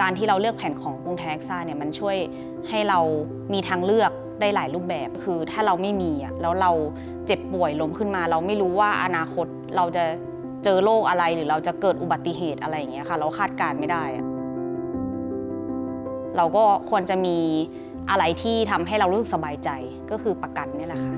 การที่เราเลือกแผ่นของกรุงไทยแอคซ่าเนี่ยมันช่วยให้เรามีทางเลือกได้หลายรูปแบบ คือถ้าเราไม่มีอะแล้วเราเจ็บป่วยล้มขึ้นมา เราไม่รู้ว่าอนาคตเราจะเจอโรคอะไรหรือเราจะเกิดอุบัติเหตุอะไรอย่างเงี้ยค่ะ เราคาดการณ์ไม่ได้อะเราก็ควรจะมีอะไรที่ทำให้เรารู้สึกสบายใจก็คือประกันนี่แหละค่ะ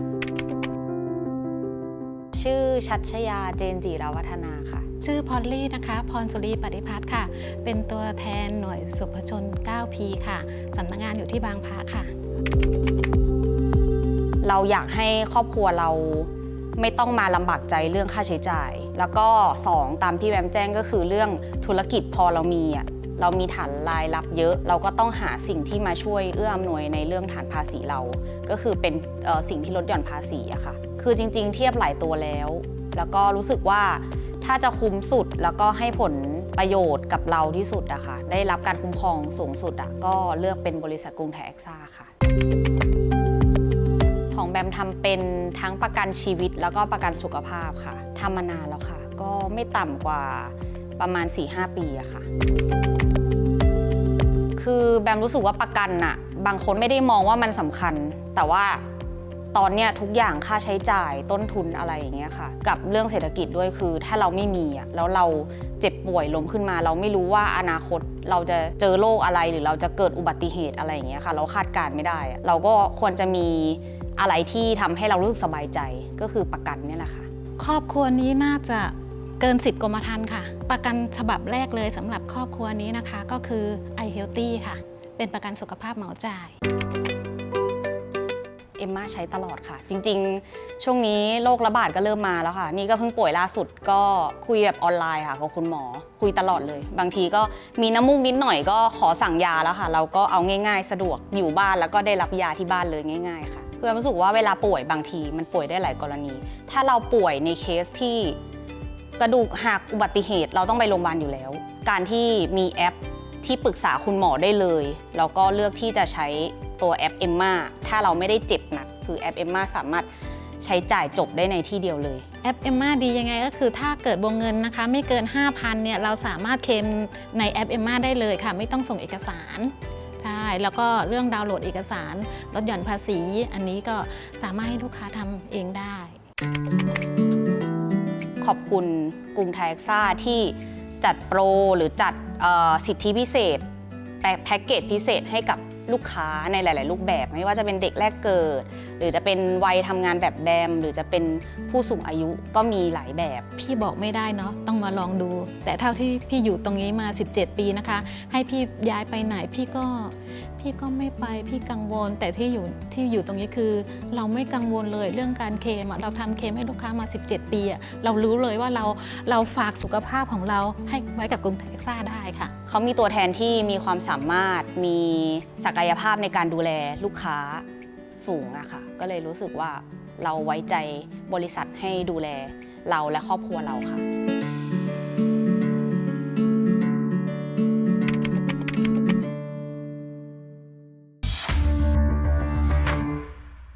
ชื่อชัชยาเจนจีรวัฒนาค่ะ ชื่อพอลลี่นะคะ พรสุรีปฏิพัฒน์ค่ะ เป็นตัวแทนหน่วยสุภชน 9P ค่ะสำนักงานอยู่ที่บางพระค่ะ เราอยากให้ครอบครัวเราไม่ต้องมาลำบากใจเรื่องค่าใช้จ่าย แล้วก็ 2 ตามที่แวมแจ้งก็คือเรื่องธุรกิจพอเรามีอะเรามีฐานรายรับเยอะ เราก็ต้องหาสิ่งที่มาช่วยเอื้ออำนวยในเรื่องฐานภาษีเรา ก็คือเป็นเอ่อสิ่งที่ลดหย่อนภาษีอะค่ะ คือจริง ๆ เทียบหลายตัวแล้ว แล้วก็รู้สึกว่าถ้าจะคุ้มสุดแล้วก็ให้ผลประโยชน์กับเราที่สุดอะค่ะ ได้รับการคุ้มครองสูงสุดอะก็เลือกเป็นบริษัทกรุงไทยแอคซ่าค่ะ ของแบมทำเป็นทั้งประกันชีวิตแล้วก็ประกันสุขภาพค่ะทำมานานแล้วค่ะ ก็ไม่ต่ำกว่าประมาณ 4-5 ปีอะค่ะ คือแบมรู้สึกว่าประกันน่ะบางคนไม่ได้มองว่ามันสำคัญ แต่ว่า ตอนเนี้ยทุกอย่างค่าใช้จ่ายต้นทุนอะไรอย่างเงี้ยค่ะ กับเรื่องเศรษฐกิจด้วยคือ ถ้าเราไม่มีอะแล้วเราเจ็บป่วยล้มขึ้นมา เราไม่รู้ว่าอนาคตเราจะเจอโรคอะไรหรือเราจะเกิดอุบัติเหตุอะไรอย่างเงี้ยค่ะ เราคาดการณ์ไม่ได้อะเราก็ควรจะมีอะไรที่ทำให้เรารู้สึกสบายใจก็คือประกันเนี่ยแหละค่ะ ครอบครัวนี้น่าจะเกิน 10กรมธรรม์ค่ะ ประกันฉบับแรกเลยสำหรับครอบครัวนี้นะคะ ก็คือ i Healthy ค่ะ เป็นประกันสุขภาพเหมาจ่าย เอมมาใช้ตลอดค่ะ จริง ๆ ช่วงนี้โรคระบาดก็เริ่มมาแล้วค่ะ นี่ก็เพิ่งป่วยล่าสุดก็คุยแบบออนไลน์ค่ะกับคุณหมอคุยตลอดเลย บางทีก็มีน้ำมูกนิดหน่อยก็ขอสั่งยาแล้วค่ะ เราก็เอาง่าย ๆ สะดวกอยู่บ้านแล้วก็ได้รับยาที่บ้านเลยง่าย ๆ ค่ะ เพื่อรู้สึกว่าเวลาป่วยบางทีมันป่วยได้หลายกรณี ถ้าเราป่วยในเคสที่กระดูกหักอุบัติเหตุเราต้องไปโรงพยาบาลอยู่แล้ว การที่มีแอปที่ปรึกษาคุณหมอได้เลย แล้วก็เลือกที่จะใช้ ตัวแอป Emma ถ้าเราไม่ได้เจ็บหนักคือแอป Emma สามารถใช้จ่ายจบได้ในที่เดียวเลย แอปเอมมาดียังไงก็คือถ้าเกิดวงเงินนะคะ ไม่เกิน 5,000เนี่ยเราสามารถเคลมในแอปเอมมาได้เลยค่ะ ไม่ต้องส่งเอกสารใช่แล้วก็เรื่องดาวน์โหลดเอกสารลดหย่อนภาษี อันนี้ก็สามารถให้ลูกค้าทำเองได้ ขอบคุณกรุงไทยแอคซ่าที่จัดโปรหรือจัดเอ่อสิทธิพิเศษแปแพ็กเกจพิเศษให้กับ ลูกค้าในหลาย ๆ รูปแบบ ไม่ว่าจะเป็นเด็กแรกเกิด หรือจะเป็นวัยทำงานแบบแบม หรือจะเป็นผู้สูงอายุก็มีหลายแบบ พี่บอกไม่ได้เนาะต้องมาลองดู แต่เท่าที่พี่อยู่ตรงนี้มา 17 ปีนะคะ ให้พี่ย้ายไปไหนพี่ก็พี่ก็ไม่ไปพี่กังวล แต่ที่อยู่ที่อยู่ตรงนี้คือ เราไม่กังวลเลยเรื่องการเคมเราทำเคมให้ลูกค้ามา 17 ปีอะเรารู้เลยว่าเราเราฝากสุขภาพของเราให้ไว้กับกรุงเทพซ่าได้ค่ะ เขามีตัวแทนที่มีความสามารถมีศักยภาพในการดูแลลูกค้าสูงอะค่ะ ก็เลยรู้สึกว่าเราไว้ใจบริษัทให้ดูแลเราและครอบครัวเราค่ะ